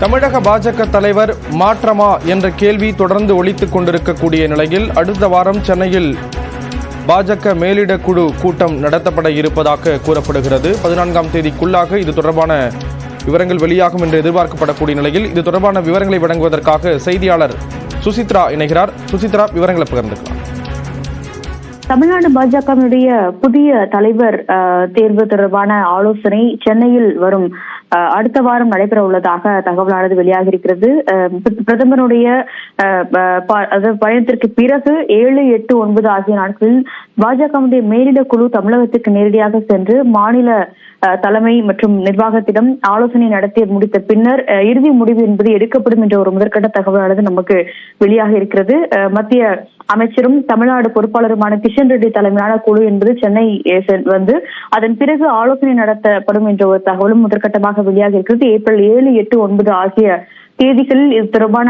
தமிழக பாஜக தலைவர் மாற்றமா என்ற கேள்வி தொடர்ந்து ஒழித்துக் கொண்டிருக்கக்கூடிய நிலையில் அடுத்த வாரம் சென்னையில் பாஜக மேலிட குழு கூட்டம் நடத்தப்பட இருப்பதாக கூறப்படுகிறது. பதினான்காம் தேதிக்குள்ளாக இது தொடர்பான விவரங்கள் வெளியாகும் என்று எதிர்பார்க்கப்படக்கூடிய நிலையில் இது தொடர்பான விவரங்களை வழங்குவதற்காக செய்தியாளர் சுசித்ரா இணைகிறார். சுசித்ரா விவரங்களை பகிர்ந்துக்கலாம். தமிழ்நாடு பாஜகவினுடைய புதிய தலைவர் அஹ், தேர்வு தொடர்பான ஆலோசனை சென்னையில் வரும். அடுத்த வாரம் நடைபெற உள்ளதாக தகவலானது வெளியாகி இருக்கிறது அஹ், பிரதமருடைய அஹ், ப- அதாவது பயணத்திற்கு பிறகு ஏழு எட்டு ஒன்பது ஆகிய நாட்களில் பாஜகவுடைய மேலிட குழு தமிழகத்துக்கு நேரடியாக சென்று மாநில தலைமை மற்றும் நிர்வாகத்திடம் ஆலோசனை நடத்தி முடித்த பின்னர் அஹ், இறுதி முடிவு என்பது எடுக்கப்படும் என்ற ஒரு முதற்கட்ட தகவலானது நமக்கு வெளியாக இருக்கிறது. அஹ், மத்திய அமைச்சரும் தமிழ்நாடு பொறுப்பாளருமான கிஷன் ரெட்டி தலைமையிலான குழு என்பது சென்னை வந்து அதன் பிறகு ஆலோசனை நடத்தப்படும் என்ற ஒரு தகவலும் முதற்கட்டமாக வெளியாக இருக்கிறது. ஏப்ரல் ஏழு எட்டு ஒன்பது ஆகிய தேதிகளில் இது தொடர்பான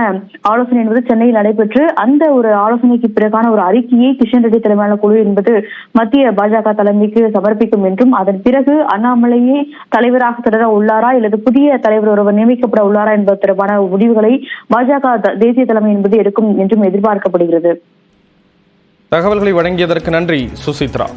ஆலோசனை என்பது சென்னையில் நடைபெற்று அந்த ஒரு ஆலோசனைக்கு பிறகான ஒரு அறிக்கையை கிஷன் ரெட்டி தலைமையிலான குழு என்பது மத்திய பாஜக தலைமைக்கு சமர்ப்பிக்கும் என்றும் அதன் பிறகு அண்ணாமலையே தலைவராக தொடர உள்ளாரா அல்லது புதிய தலைவர் ஒருவர் நியமிக்கப்பட உள்ளாரா என்பது தொடர்பான முடிவுகளை பாஜக தேசிய தலைமை என்பது எடுக்கும் என்றும் எதிர்பார்க்கப்படுகிறது. தகவல்களை வழங்கியதற்கு நன்றி சுசித்ரா.